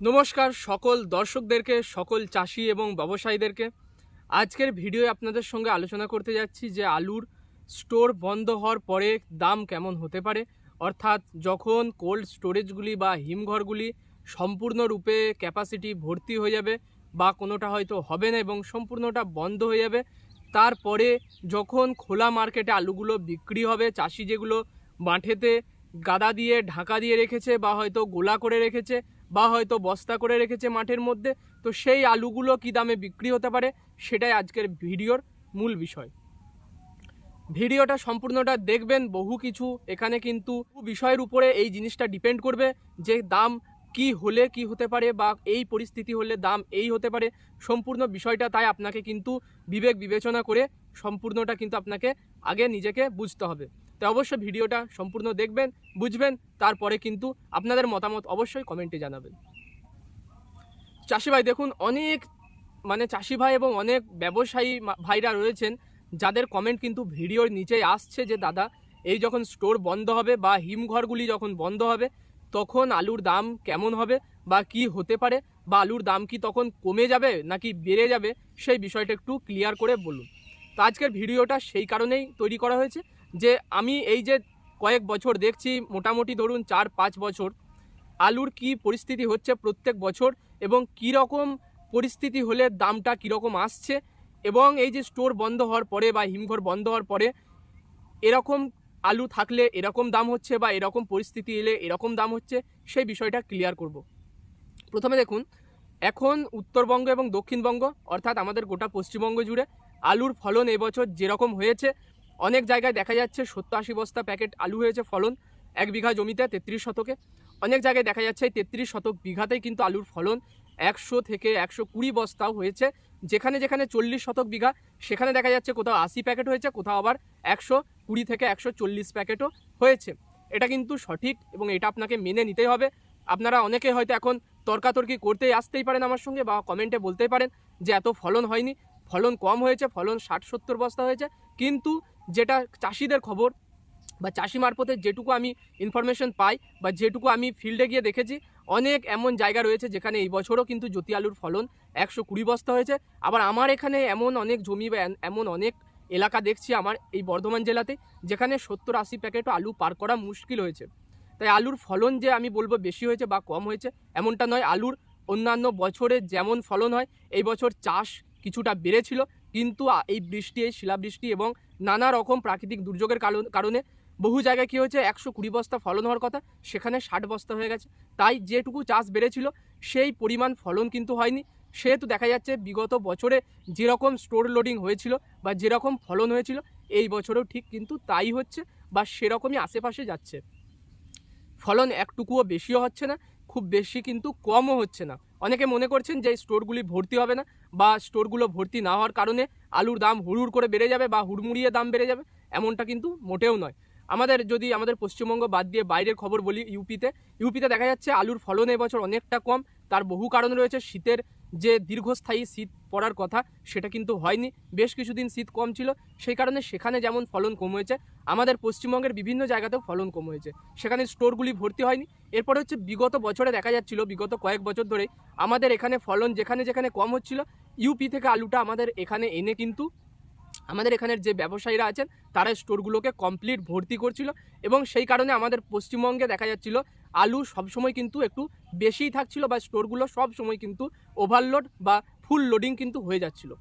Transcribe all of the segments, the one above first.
নমস্কার সকল দর্শকদেরকে, সকল চাষি এবং ব্যবসায়ীদেরকে। আজকের ভিডিওয়ে আপনাদের সঙ্গে আলোচনা করতে যাচ্ছি যে আলুর স্টোর বন্ধ হওয়ার পরে দাম কেমন হতে পারে। অর্থাৎ যখন কোল্ড স্টোরেজগুলি বা হিমঘরগুলি সম্পূর্ণরূপে ক্যাপাসিটি ভর্তি হয়ে যাবে বা কোনোটা হয়তো হবে না এবং সম্পূর্ণটা বন্ধ হয়ে যাবে, তারপরে যখন খোলা মার্কেটে আলুগুলো বিক্রি হবে, চাষি যেগুলো মাঠেতে গাদা দিয়ে, ঢাকা দিয়ে রেখেছে বা হয়তো গোলা করে রেখেছে বা হয়তো বস্তা করে রেখেছে মাঠের মধ্যে, তো সেই আলুগুলো কী দামে বিক্রি হতে পারে সেটাই আজকের ভিডিওর মূল বিষয়। ভিডিওটা সম্পূর্ণটা দেখবেন, বহু কিছু এখানে কিন্তু বিষয়ের উপরে এই জিনিসটা ডিপেন্ড করবে যে দাম কি হলে কি হতে পারে বা এই পরিস্থিতি হলে দাম এই হতে পারে। সম্পূর্ণ বিষয়টা তাই আপনাকে কিন্তু বিবেক বিবেচনা করে সম্পূর্ণটা কিন্তু আপনাকে আগে নিজেকে বুঝতে হবে। তো অবশ্যই ভিডিওটা সম্পূর্ণ দেখবেন, বুঝবেন, তারপরে কিন্তু আপনাদের মতামত অবশ্যই কমেন্টে জানাবেন। চাষি ভাই দেখুন, অনেক মানে চাষি ভাই এবং অনেক ব্যবসায়ী ভাইরা রয়েছেন, যাদের কমেন্ট কিন্তু ভিডিওর নিচেই আসছে যে, দাদা, এই যখন স্টোর বন্ধ হবে বা হিমঘরগুলি যখন বন্ধ হবে, তখন আলুর দাম কেমন হবে বা কি হতে পারে বা আলুর দাম কি তখন কমে যাবে নাকি বেড়ে যাবে? সেই বিষয়টা একটু ক্লিয়ার করে বলুন। তো আজকের ভিডিওটা সেই কারণেই তৈরি করা হয়েছে। যে আমি এই যে কয়েক বছর দেখছি, মোটামুটি ধরুন চার, পাঁচ বছর, আলুর কি পরিস্থিতি হচ্ছে প্রত্যেক বছর এবং কী রকম পরিস্থিতি হলে দামটা কীরকম আসছে এবং এই যে স্টোর বন্ধ হওয়ার পরে বা হিমঘর বন্ধ হওয়ার পরে এরকম আলু থাকলে এরকম দাম হচ্ছে বা এরকম পরিস্থিতি এলে এরকম দাম হচ্ছে, সেই বিষয়টা ক্লিয়ার করব। প্রথমে দেখুন, এখন উত্তরবঙ্গ এবং দক্ষিণবঙ্গ, অর্থাৎ আমাদের গোটা পশ্চিমবঙ্গ জুড়ে আলুর ফলন এবছর যেরকম হয়েছে অনেক জায়গায় দেখা যাচ্ছে সত্তর আশি বস্তা প্যাকেট আলু হয়েছে ফলন, এক বিঘা জমিতে তেত্রিশ শতকে। অনেক জায়গায় দেখা যাচ্ছে এই তেত্রিশ শতক বিঘাতেই কিন্তু আলুর ফলন একশো থেকে একশো কুড়ি বস্তাও হয়েছে। যেখানে যেখানে চল্লিশ শতক বিঘা, সেখানে দেখা যাচ্ছে কোথাও আশি প্যাকেট হয়েছে, কোথাও আবার একশো কুড়ি থেকে একশো চল্লিশ প্যাকেটও হয়েছে। এটা কিন্তু সঠিক এবং এটা আপনাকে মেনে নিতেই হবে। আপনারা অনেকে হয়তো এখন তর্কাতর্কি করতেই আসতেই পারেন আমার সঙ্গে বা কমেন্টে বলতেই পারেন যে এত ফলন হয়নি। ফলন কম হয়েছে, ফলন ষাট সত্তর বস্তা হয়েছে। কিন্তু যেটা চাষিদের খবর বা চাষি মারফতে যেটুকু আমি ইনফরমেশন পাই বা যেটুকু আমি ফিল্ডে গিয়ে দেখেছি, অনেক এমন জায়গা রয়েছে যেখানে এই বছরও কিন্তু জ্যোতি আলুর ফলন একশো কুড়ি বস্তা হয়েছে। আবার আমার এখানে এমন অনেক জমি বা এমন অনেক এলাকা দেখছি আমার এই বর্ধমান জেলাতে, যেখানে সত্তর আশি প্যাকেটও আলু পার করা মুশকিল হয়েছে। তাই আলুর ফলন যে আমি বলব বেশি হয়েছে বা কম হয়েছে, এমনটা নয়। আলুর অন্যান্য বছরে যেমন ফলন হয়, এই বছর চাষ কিছুটা বেড়েছিল। কিন্তু এই বৃষ্টি এই শিলাবৃষ্টি এবং নানা রকম প্রাকৃতিক দুর্যোগের কারণ- বহু জায়গায় কী হয়েছে, একশো কুড়ি বস্তা ফলন হওয়ার কথা, সেখানে ষাট বস্তা হয়ে গেছে। তাই যেটুকু চাষ বেড়েছিল, সেই পরিমাণ ফলন কিন্তু হয়নি। সেহেতু দেখা যাচ্ছে, বিগত বছরে যেরকম স্টোর লোডিং হয়েছিল বা যেরকম ফলন হয়েছিল, এই বছরেও ঠিক কিন্তু তাই হচ্ছে বা সেরকমই আশেপাশে যাচ্ছে। ফলন একটুকুও বেশিও হচ্ছে না, খুব বেশি কিন্তু কমও হচ্ছে না। অনেকে মনে করছেন যে স্টোরগুলি ভর্তি হবে না বা স্টোরগুলো ভর্তি না হওয়ার কারণে আলুর দাম হুড়হুড় করে বেড়ে যাবে বা হুড়মুড়িয়ে দাম বেড়ে যাবে, এমনটা কিন্তু মোটেও নয়। আমাদের যদি আমাদের পশ্চিমবঙ্গ বাদ দিয়ে বাইরের খবর বলি, ইউপিতে ইউপিতে দেখা যাচ্ছে আলুর ফলন এবছর অনেকটা কম, তার বহু কারণ রয়েছে শীতের যে দীর্ঘস্থায়ী শীত পড়ার কথা, সেটা কিন্তু হয়নি। বেশ কিছুদিন শীত কম ছিল, সেই কারণে সেখানে যেমন ফলন কম হয়েছে, আমাদের পশ্চিমবঙ্গের বিভিন্ন জায়গাতেও ফলন কম হয়েছে। সেখানে স্টোরগুলি ভর্তি হয়নি। এরপরে হচ্ছে বিগত বছরে দেখা যাচ্ছিল, বিগত কয়েক বছর ধরে আমাদের এখানে ফলন যেখানে যেখানে কম হচ্ছিল, ইউপি থেকে আলুটা আমাদের এখানে এনে কিন্তু আমাদের এখানের যে ব্যবসায়ীরা আছেন, তারা স্টোরগুলোকে কমপ্লিট ভর্তি করছিল এবং সেই কারণে আমাদের পশ্চিমবঙ্গে দেখা যাচ্ছিল, আলু সবসময় কিন্তু একটু বেশিই থাকছিল বা স্টোরগুলো সব সময় কিন্তু ওভারলোড বা ফুল লোডিং কিন্তু হয়ে যাচ্ছিল।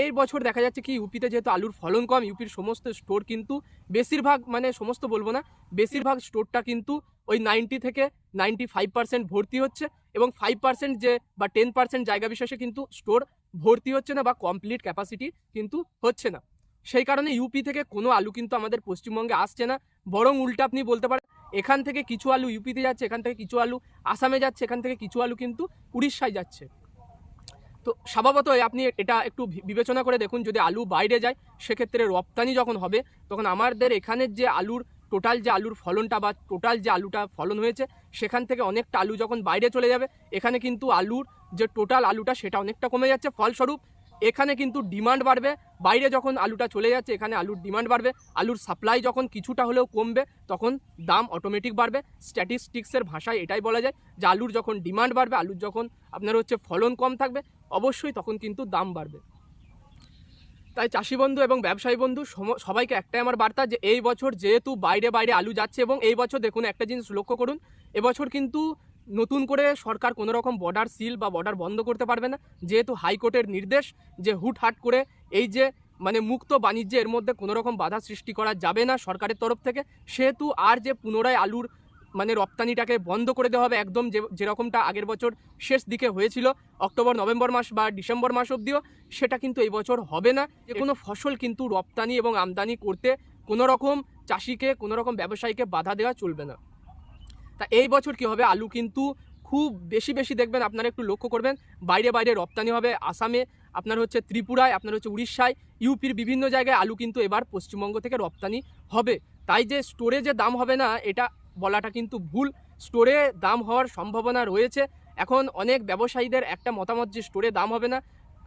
এই বছর দেখা যাচ্ছে কি ইউপিতে যেহেতু আলুর ফলন কম ইউপির সমস্ত স্টোর কিন্তু বেশিরভাগ মানে সমস্ত বলব না, বেশিরভাগ স্টোরটা কিন্তু ওই নাইনটি থেকে নাইনটি ফাইভ পার্সেন্ট ভর্তি হচ্ছে এবং ফাইভ পার্সেন্ট যে বা টেন পার্সেন্ট জায়গা বিশেষে কিন্তু স্টোর ভর্তি হচ্ছে না বা কমপ্লিট ক্যাপাসিটি কিন্তু হচ্ছে না। সেই কারণে ইউপি থেকে কোনো আলু কিন্তু আমাদের পশ্চিমবঙ্গে আসছে না। বরং উল্টা আপনি বলতে পারেন, এখান থেকে কিছু আলু ইউপিতে যাচ্ছে, এখান থেকে কিছু আলু আসামে যাচ্ছে, এখান থেকে কিছু আলু কিন্তু উড়িষ্যায় যাচ্ছে। তো স্বভাবতই আপনি এটা একটু বিবেচনা করে দেখুন, যদি আলু বাইরে যায়, সেক্ষেত্রে রপ্তানি যখন হবে, তখন আমাদের এখানের যে আলুর টোটাল যে আলুর ফলনটা বা টোটাল যে আলুটা ফলন হয়েছে, সেখান থেকে অনেকটা আলু যখন বাইরে চলে যাবে, এখানে কিন্তু আলুর যে টোটাল আলুটা সেটা অনেকটা কমে যাচ্ছে। ফলস্বরূপ, এখানে কিন্তু ডিমান্ড বাড়বে। বাইরে যখন আলুটা চলে যাচ্ছে, এখানে আলুর ডিমান্ড বাড়বে। আলুর সাপ্লাই যখন কিছুটা হলেও কমবে, তখন দাম অটোমেটিক বাড়বে। স্ট্যাটিস্টিক্সের ভাষায় এটাই বলা যায় যে আলুর যখন ডিমান্ড বাড়বে, আলুর যখন আপনার হচ্ছে ফলন কম থাকবে, অবশ্যই তখন কিন্তু দাম বাড়বে। তাই চাষি বন্ধু এবং ব্যবসায়ী বন্ধু সবাইকে একটাই আমার বার্তা যে এই বছর যেহেতু বাইরে বাইরে আলু যাচ্ছে এবং এই বছর দেখুন একটা জিনিস লক্ষ্য করুন, এবছর কিন্তু নতুন করে সরকার কোনো রকম বর্ডার সিল বা বর্ডার বন্ধ করতে পারবে না। যেহেতু হাইকোর্টের নির্দেশ যে হুটহাট করে এই যে মানে মুক্ত বাণিজ্যে এর মধ্যে কোনো রকম বাধা সৃষ্টি করা যাবে না সরকারের তরফ থেকে, সেহেতু আর যে পুনরায় আলুর মানে রপ্তানিটাকে বন্ধ করে দেওয়া হবে একদম যে, যেরকমটা আগের বছর শেষ দিকে হয়েছিল, অক্টোবর, নভেম্বর মাস বা ডিসেম্বর মাস অবধিও, সেটা কিন্তু এই বছর হবে না। যে কোনো ফসল কিন্তু রপ্তানি এবং আমদানি করতে কোনো রকম চাষিকে কোনো রকম ব্যবসায়ীকে বাধা দেওয়া চলবে না। তা এই বছর কি হবে? আলু কিন্তু খুব বেশি বেশি দেখবেন আপনারা একটু লক্ষ্য করবেন। বাইরে বাইরে রপ্তানি হবে আসামে, আপনার হচ্ছে ত্রিপুরায়, আপনার হচ্ছে উড়িষ্যায়, ইউপির বিভিন্ন জায়গায় আলু কিন্তু এবার পশ্চিমবঙ্গ থেকে রপ্তানি হবে। তাই যে স্টোরে যে দাম হবে না, এটা বলাটা কিন্তু ভুল। স্টোরে দাম হওয়ার সম্ভাবনা রয়েছে। এখন অনেক ব্যবসায়ীদের একটা মতামত যে স্টোরে দাম হবে না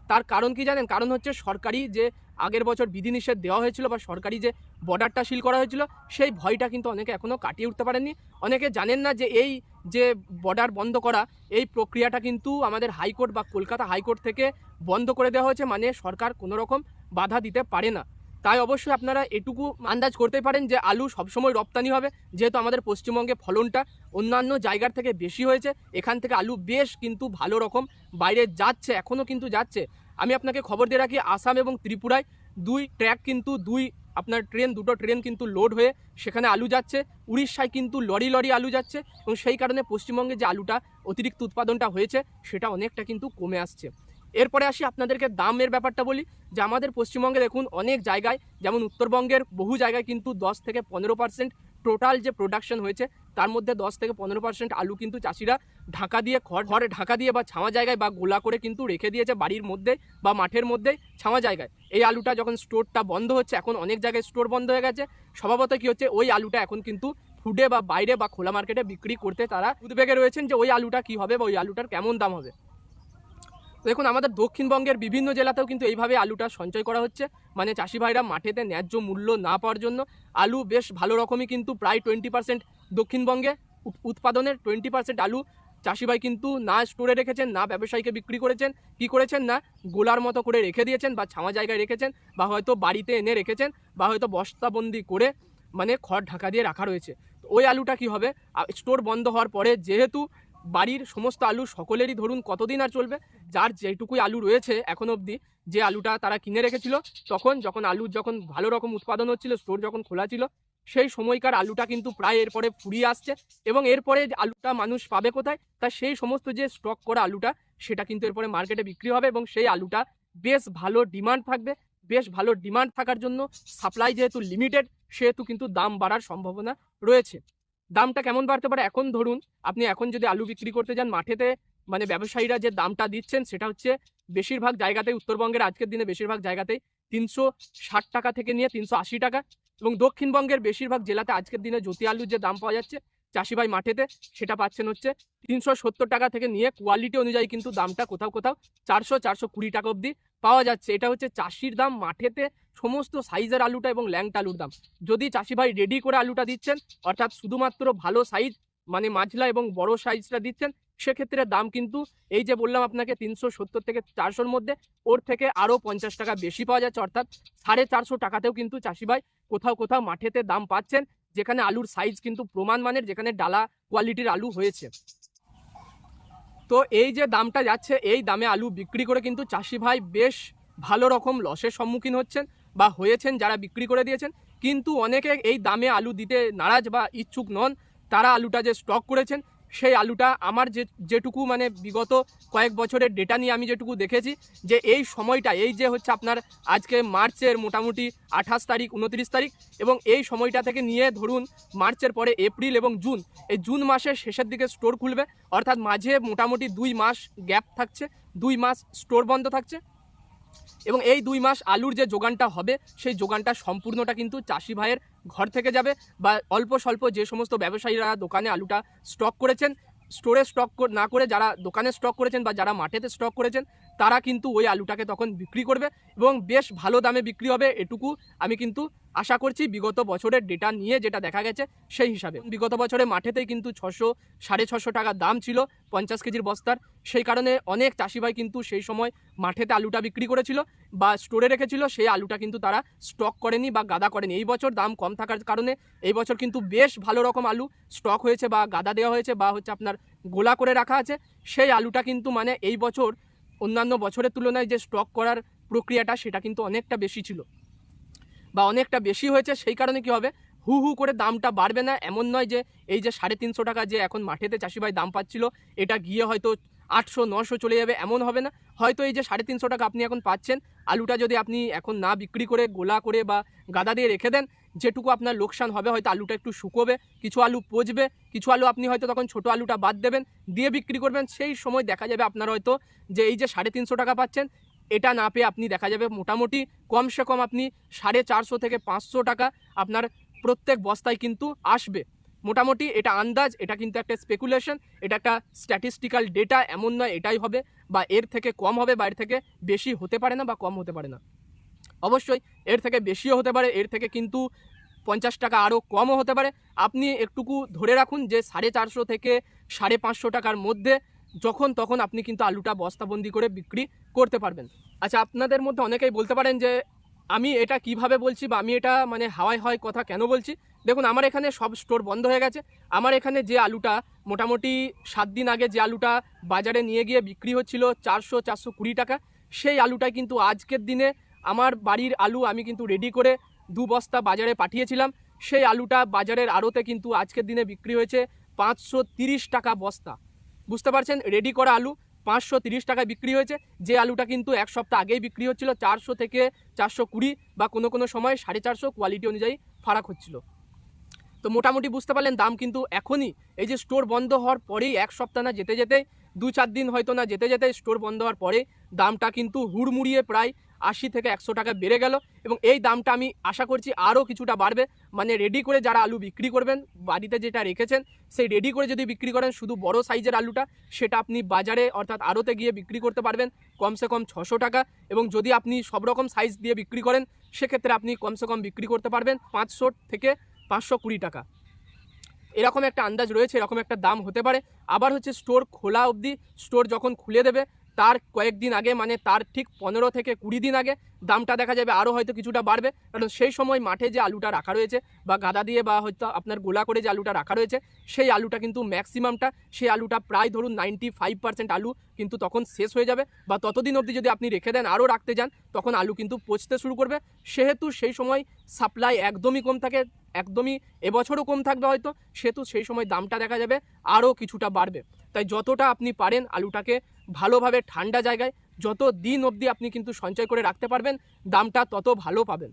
তার কারণ কি জানেন? কারণ হচ্ছে সরকারি যে আগের বছর বিধিনিষেধ দেওয়া হয়েছিল বা সরকারি যে বর্ডারটা সিল করা হয়েছিল, সেই ভয়টা কিন্তু অনেকে এখনও কাটিয়ে উঠতে পারেননি। অনেকে জানেন না যে এই যে বর্ডার বন্ধ করা, এই প্রক্রিয়াটা কিন্তু আমাদের হাইকোর্ট বা কলকাতা হাইকোর্ট থেকে বন্ধ করে দেওয়া হয়েছে। মানে সরকার কোনো রকম বাধা দিতে পারে না। তাই অবশ্যই আপনারা এটুকু আন্দাজ করতে পারেন যে আলু সবসময় রপ্তানি হবে, যেহেতু আমাদের পশ্চিমবঙ্গে ফলনটা অন্যান্য জায়গার থেকে বেশি হয়েছে, এখান থেকে আলু বেশ কিন্তু ভালো রকম বাইরে যাচ্ছে এখনও কিন্তু যাচ্ছে। আমি আপনাকে খবর দিয়ে রাখি, আসাম এবং ত্রিপুরায় দুই ট্র্যাক কিন্তু, দুই আপনার ট্রেন, দুটো ট্রেন কিন্তু লোড হয়ে সেখানে আলু যাচ্ছে। উড়িষ্যায় কিন্তু লরি লরি আলু যাচ্ছে এবং সেই কারণে পশ্চিমবঙ্গে যে আলুটা অতিরিক্ত উৎপাদনটা হয়েছে, সেটা অনেকটা কিন্তু কমে আসছে। এরপরে আসি আপনাদেরকে দামের ব্যাপারটা বলি, যে আমাদের পশ্চিমবঙ্গে দেখুন অনেক জায়গায়, যেমন উত্তরবঙ্গের বহু জায়গায় কিন্তু দশ থেকে পনেরো পার্সেন্ট টোটাল যে প্রোডাকশন হয়েছে, তার মধ্যে দশ থেকে পনেরো পার্সেন্ট আলু কিন্তু চাষিরা ঢাকা দিয়ে খড়, ঘরে ঢাকা দিয়ে বা ছাওয়া জায়গায় বা গোলা করে কিন্তু রেখে দিয়েছে বাড়ির মধ্যে বা মাঠের মধ্যে ছাওয়া জায়গায়। এই আলুটা যখন স্টোরটা বন্ধ হচ্ছে, এখন অনেক জায়গায় স্টোর বন্ধ হয়ে গেছে। স্বভাবত কি হচ্ছে, ওই আলুটা এখন কিন্তু ফুডে বা বাইরে বা খোলা মার্কেটে বিক্রি করতে তারা উদ্বেগে রয়েছেন যে ওই আলুটা কি হবে বা ওই আলুটার কেমন দাম হবে। দেখুন, আমাদের দক্ষিণবঙ্গের বিভিন্ন জেলাতেও কিন্তু এইভাবে আলুটা সঞ্চয় করা হচ্ছে। মানে চাষি ভাইরা মাঠেতে ন্যায্য মূল্য না পাওয়ার জন্য আলু বেশ ভালো রকমই কিন্তু প্রায় টোয়েন্টি পার্সেন্ট দক্ষিণবঙ্গে উৎপাদনের টোয়েন্টি পার্সেন্ট আলু চাষি ভাই কিন্তু না স্টোরে রেখেছেন, না ব্যবসায়ীকে বিক্রি করেছেন, কি করেছেন না গোলার মতো করে রেখে দিয়েছেন বা ছামা জায়গায় রেখেছেন বা হয়তো বাড়িতে এনে রেখেছেন বা হয়তো বস্তাবন্দি করে মানে খড় ঢাকা দিয়ে রাখা রয়েছে। ওই আলুটা কি হবে? স্টোর বন্ধ হওয়ার পরে যেহেতু বাড়ির সমস্ত আলু সকলেরই ধরুন কতদিন আর চলবে? যার যেটুকুই আলু রয়েছে এখন অবধি, যে আলুটা তারা কিনে রেখেছিল, তখন যখন আলুর যখন ভালো রকম উৎপাদন হচ্ছিল, স্টোর যখন খোলা ছিল, সেই সময়কার আলুটা কিন্তু প্রায় এরপরে ফুরিয়ে আসছে এবং এরপরে আলুটা মানুষ পাবে কোথায়, তা সেই সমস্ত যে স্টক করা আলুটা, সেটা কিন্তু এরপরে মার্কেটে বিক্রি হবে এবং সেই আলুটা বেশ ভালো ডিমান্ড থাকবে। বেশ ভালো ডিমান্ড থাকার জন্য সাপ্লাই যেহেতু লিমিটেড সেহেতু কিন্তু দাম বাড়ার সম্ভাবনা রয়েছে। দামটা কেমন বাড়তে পারে? এখন ধরুন, আপনি এখন যদি আলু বিক্রি করতে যান মাঠেতে মানে ব্যবসায়ীরা যে দামটা দিচ্ছেন সেটা হচ্ছে বেশিরভাগ জায়গাতেই, উত্তরবঙ্গের আজকের দিনে বেশিরভাগ জায়গাতেই তিনশো ষাট টাকা থেকে নিয়ে তিনশো আশি টাকা এবং দক্ষিণবঙ্গের বেশিরভাগ জেলাতে আজকের দিনে জ্যোতি আলুর যে দাম পাওয়া যাচ্ছে চাষি ভাই মাঠেতে, সেটা পাচ্ছেন হচ্ছে তিনশো সত্তর টাকা থেকে নিয়ে কোয়ালিটি অনুযায়ী কিন্তু দামটা কোথাও কোথাও চারশো চারশো কুড়ি টাকা অবধি পাওয়া যাচ্ছে। এটা হচ্ছে চাষির দাম, মাঠেতে সমস্ত সাইজের আলুটা এবং ল্যাংটা আলুর দাম। যদি চাষি ভাই রেডি করে আলুটা দিচ্ছেন, অর্থাৎ শুধুমাত্র ভালো সাইজ মানে মাঝলা এবং বড় সাইজটা দিচ্ছেন, সেক্ষেত্রে দাম কিন্তু এই যে বললাম আপনাকে তিনশো সত্তর থেকে চারশোর মধ্যে, ওর থেকে আরও পঞ্চাশ টাকা বেশি পাওয়া যাচ্ছে। অর্থাৎ সাড়ে চারশো টাকাতেও কিন্তু চাষি ভাই কোথাও কোথাও মাঠেতে দাম পাচ্ছেন, যেখানে আলুর সাইজ কিন্তু প্রমাণ মানের, যেখানে ডালা কোয়ালিটির আলু হয়েছে। তো এই যে দামটা যাচ্ছে, এই দামে আলু বিক্রি করে কিন্তু চাষি ভাই বেশ ভালো রকম লসের সম্মুখীন হচ্ছেন বা হয়েছেন যারা বিক্রি করে দিয়েছেন। কিন্তু অনেকে এই দামে আলু দিতে নারাজ বা ইচ্ছুক নন। তারা আলুটা যে স্টক করেছেন সেই আলুটা আমার যে যেটুকু মানে বিগত কয়েক বছরের ডেটা নিয়ে আমি যেটুকু দেখেছি, যে এই সময়টা, এই যে হচ্ছে আপনার আজকে মার্চের মোটামুটি আঠাশ তারিখ, উনত্রিশ তারিখ, এবং এই সময়টা থেকে নিয়ে ধরুন মার্চের পরে এপ্রিল এবং জুন, এই জুন মাসের শেষের দিকে স্টোর খুলবে। অর্থাৎ মাঝে মোটামুটি দুই মাস গ্যাপ থাকছে, দুই মাস স্টোর বন্ধ থাকছে। এবং এই দুই মাস আলুর যে যোগানটা হবে, সেই যোগানটা সম্পূর্ণটা কিন্তু চাষি ভাইয়ের ঘর থেকে যাবে বা অল্প স্বল্প যে সমস্ত ব্যবসায়ীরা দোকানে আলুটা স্টক করেছেন স্টোরে স্টক না করে যারা দোকানে স্টক করেছেন বা যারা মাঠেতে স্টক করেছেন তারা কিন্তু ওই আলুটাকে তখন বিক্রি করবে এবং বেশ ভালো দামে বিক্রি হবে এটুকু আমি কিন্তু আশা করছি বিগত বছরের ডেটা নিয়ে যেটা দেখা গেছে সেই হিসাবে। বিগত বছরে মাঠেতেই কিন্তু ছশো, সাড়ে ছশো টাকা দাম ছিল পঞ্চাশ কেজির বস্তার। সেই কারণে অনেক চাষিভাই কিন্তু সেই সময় মাঠেতে আলুটা বিক্রি করেছিল বা স্টোরে রেখেছিল। সেই আলুটা কিন্তু তারা স্টক করেনি বা গাদা করেনি। এই বছর দাম কম থাকার কারণে এই বছর কিন্তু বেশ ভালো রকম আলু স্টক হয়েছে বা গাদা দেওয়া হয়েছে বা হচ্ছে আপনার গোলা করে রাখা আছে। সেই আলুটা কিন্তু মানে এই বছর অন্যান্য বছরের তুলনায় যে স্টক করার প্রক্রিয়াটা সেটা কিন্তু অনেকটা বেশি ছিল। বা অনেকটা বেশি হয়েছে, সেই কারণে কি হবে? হু হু করে দামটা বাড়বে না। এমন নয় যে, এই যে সাড়ে তিনশো টাকা যে এখন মাঠেতে চাষিভাই দাম পাচ্ছিল, এটা গিয়ে হয়তো আটশো, নশো চলে যাবে, এমন হবে না। হয়তো এই যে সাড়ে তিনশো টাকা আপনি এখন পাচ্ছেন, আলুটা যদি আপনি এখন না বিক্রি করে, গোলা করে বা গাদা দিয়ে রেখে দেন, যেটুকু আপনার লোকসান হবে, হয়তো আলুটা একটু শুকোবে, কিছু আলু পচবে, কিছু আলু আপনি হয়তো তখন ছোট আলুটা বাদ দেবেন, দিয়ে বিক্রি করবেন, সেই সময় দেখা যাবে আপনার হয়তো যে এই যে সাড়ে তিনশো টাকা পাচ্ছেন, এটা না পেয়ে আপনি দেখা যাবে মোটামুটি কমসে কম আপনি সাড়ে চারশো থেকে পাঁচশো টাকা আপনার প্রত্যেক বস্তায় কিন্তু আসবে। মোটামুটি এটা আন্দাজ, এটা কিন্তু একটা স্পেকুলেশন এটা একটা স্ট্যাটিস্টিক্যাল ডেটা এমন নয় এটাই হবে বা এর থেকে কম হবে বা এর থেকে বেশি হতে পারে না বা কম হতে পারে না। অবশ্যই এর থেকে বেশিও হতে পারে, এর থেকে কিন্তু পঞ্চাশ টাকা আরও কমও হতে পারে। আপনি একটুকু ধরে রাখুন যে সাড়ে চারশো থেকে সাড়ে পাঁচশো টাকার মধ্যে যখন তখন আপনি কিন্তু আলুটা বস্তাবন্দি করে বিক্রি করতে পারবেন। আচ্ছা আপনাদের মধ্যে অনেকেই বলতে পারেন যে, আমি এটা কীভাবে বলছি বা আমি এটা মানে হাওয়াই হয় কথা কেন বলছি? দেখুন, আমার এখানে সব স্টোর বন্ধ হয়ে গেছে। আমার এখানে যে আলুটা মোটামুটি সাত দিন আগে যে আলুটা বাজারে নিয়ে গিয়ে বিক্রি হচ্ছিল চারশো চারশো কুড়ি টাকা, সেই আলুটাই কিন্তু আজকের দিনে আমার বাড়ির আলু আমি কিন্তু রেডি করে দু বস্তা বাজারে পাঠিয়েছিলাম। সেই আলুটা বাজারের আড়তে কিন্তু আজকের দিনে বিক্রি হয়েছে পাঁচশো টাকা বস্তা। বুঝতে পারছেন? রেডি করা আলু পাঁচশো তিরিশ টাকায় বিক্রি হয়েছে। যে আলুটা কিন্তু এক সপ্তাহ আগেই বিক্রি হচ্ছিল চারশো থেকে চারশো কুড়ি বা কোনো কোনো সময় সাড়ে চারশো কোয়ালিটি অনুযায়ী ফারাক হচ্ছিল। তো মোটামুটি বুঝতে পারলেন দাম কিন্তু এখনই। এই যে স্টোর বন্ধ হওয়ার পরেই এক সপ্তাহ না যেতে যেতে, দু চার দিন হয়তো না যেতে যেতে স্টোর বন্ধ হওয়ার পরে দামটা কিন্তু হুড়মুড়িয়ে প্রায় আশি থেকে একশো টাকা বেড়ে গেল এবং এই দামটা আমি আশা করছি আরও কিছুটা বাড়বে। মানে রেডি করে যারা আলু বিক্রি করবেন, বাড়িতে যেটা রেখেছেন, সেই রেডি করে যদি বিক্রি করেন শুধু বড় সাইজের আলুটা, সেটা আপনি বাজারে অর্থাৎ আড়তে গিয়ে বিক্রি করতে পারবেন কমসে কম ছশো টাকা এবং যদি আপনি সব রকম সাইজ দিয়ে বিক্রি করেন, সেক্ষেত্রে আপনি কমসে কম বিক্রি করতে পারবেন পাঁচশো থেকে পাঁচশো কুড়ি টাকা। এরকম একটা আন্দাজ রয়েছে, এরকম একটা দাম হতে পারে। আবার হচ্ছে স্টোর খোলা অবধি স্টোর যখন খুলে দেবে তার কয়েকদিন আগে মানে তার ঠিক পনেরো থেকে কুড়ি দিন আগে দামটা দেখা যাবে আরও হয়তো কিছুটা বাড়বে। কারণ সেই সময় মাঠে যে আলুটা রাখা রয়েছে, বা গাদা দিয়ে, বা হয়তো আপনার গোলা করে যে আলুটা রাখা রয়েছে, সেই আলুটা কিন্তু ম্যাক্সিমামটা সেই আলুটা প্রায় ধরুন নাইনটি ফাইভ পার্সেন্ট আলু কিন্তু তখন শেষ হয়ে যাবে। বা ততদিন অবধি যদি আপনি রেখে দেন আরও রাখতে যান, তখন আলু কিন্তু পচতে শুরু করবে। সেহেতু সেই সময় সাপ্লাই একদমই কম থাকে, একদমই এবছরও কম থাকবে হয়তো, সেহেতু সেই সময় দামটা দেখা যাবে আরও কিছুটা বাড়বে। তাই যতটা আপনি পারেন আলুটাকে ভালোভাবে ঠান্ডা জায়গায় যত দিন অবধি আপনি কিন্তু সঞ্চয় করে রাখতে পারবেন, দামটা তত ভালো পাবেন।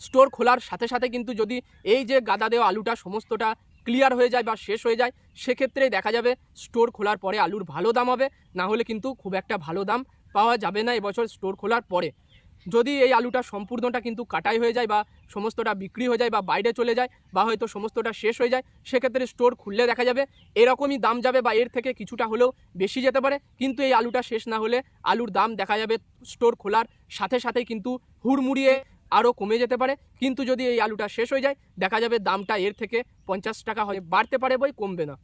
স্টোর খোলার সাথে সাথে কিন্তু যদি এই যে গাদা দেওয়া আলুটা সমস্তটা ক্লিয়ার হয়ে যায় বা শেষ হয়ে যায়, সেক্ষেত্রে দেখা যাবে স্টোর খোলার পরে আলুর ভালো দাম হবে, না হলে কিন্তু খুব একটা ভালো দাম পাওয়া যাবে না এবছর স্টোর খোলার পরে। যদি এই আলুটা সম্পূর্ণটা কিন্তু কাটাই হয়ে যায় বা সমস্তটা বিক্রি হয়ে যায় বা বাইরে চলে যায় বা হয়তো সমস্তটা শেষ হয়ে যায়, সেক্ষেত্রে স্টোর খুললে দেখা যাবে এরকমই দাম যাবে বা এর থেকে কিছুটা হলেও বেশি যেতে পারে। কিন্তু এই আলুটা শেষ না হলে আলুর দাম দেখা যাবে স্টোর খোলার সাথে সাথেই কিন্তু হুড়মুড়িয়ে আরও কমে যেতে পারে। কিন্তু যদি এই আলুটা শেষ হয়ে যায়, দেখা যাবে দামটা এর থেকে পঞ্চাশ টাকা হয়ে বাড়তে পারে বই কমবে না।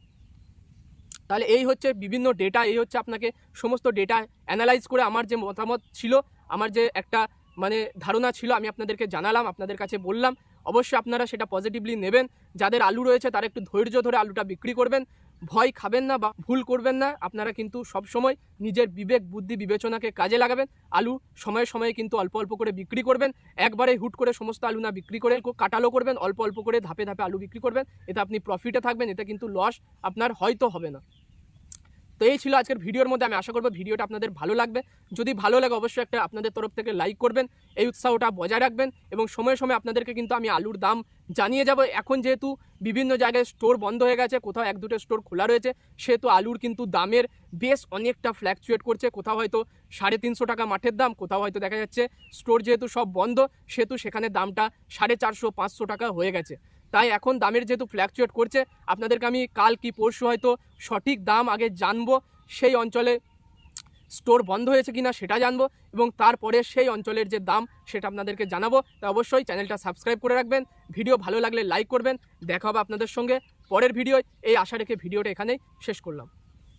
তাহলে এই হচ্ছে বিভিন্ন ডেটা এই হচ্ছে আপনাকে সমস্ত ডেটা অ্যানালাইজ করে আমার যে মতামত ছিল আমার যে একটা মানে ধারণা ছিল, আমি আপনাদেরকে জানালাম, আপনাদের কাছে বললাম। অবশ্যই আপনারা সেটা পজিটিভলি নেবেন। যাদের আলু রয়েছে, তারা একটু ধৈর্য ধরে আলুটা বিক্রি করবেন। ভয় খাবেন না বা ভুল করবেন না। আপনারা কিন্তু সব সময় নিজের বিবেক, বুদ্ধি, বিবেচনাকে কাজে লাগাবেন। আলু সময়ে সময়ে কিন্তু অল্প অল্প করে বিক্রি করবেন। একবারে হুট করে সমস্ত আলু না বিক্রি করে কাটালো করবেন। অল্প অল্প করে ধাপে ধাপে আলু বিক্রি করবেন। এতে আপনি প্রফিটে থাকবেন। এতে কিন্তু লস আপনার হয়তো হবে না। তো এই ছিল আজকের ভিডিওর মধ্যে। আমি আশা করব ভিডিওটা আপনাদের ভালো লাগবে। যদি ভালো লাগে, অবশ্যই একটা আপনাদের তরফ থেকে লাইক করবেন, এই উৎসাহটা বজায় রাখবেন এবং সময়ে সময়ে আপনাদেরকে কিন্তু আমি আলুর দাম জানিয়ে যাব। এখন যেহেতু বিভিন্ন জায়গায় স্টোর বন্ধ হয়ে গেছে, কোথাও এক দুটো স্টোর খোলা রয়েছে, সেহেতু আলুর কিন্তু দামের বেশ অনেকটা ফ্ল্যাকচুয়েট করছে। কোথাও হয়তো সাড়ে তিনশো টাকা মাঠের দাম, কোথাও হয়তো দেখা যাচ্ছে স্টোর যেহেতু সব বন্ধ, সেহেতু সেখানে দামটা সাড়ে চারশো, পাঁচশো টাকা হয়ে গেছে। তাই এখন দামের যেহেতু ফ্ল্যাকচুয়েট করছে, আপনাদেরকে আমি কাল কি পরশু হয়তো সঠিক দাম আগে জানব, সেই অঞ্চলে স্টোর বন্ধ হয়েছে কিনা সেটা জানব এবং তারপরে সেই অঞ্চলের যে দাম সেটা আপনাদেরকে জানাব। তা অবশ্যই চ্যানেলটা সাবস্ক্রাইব করে রাখবেন ভিডিও ভালো লাগলে লাইক করবেন, দেখা হবে আপনাদের সঙ্গে পরের ভিডিওয় এই আশা রেখে ভিডিওটা এখানেই শেষ করলাম।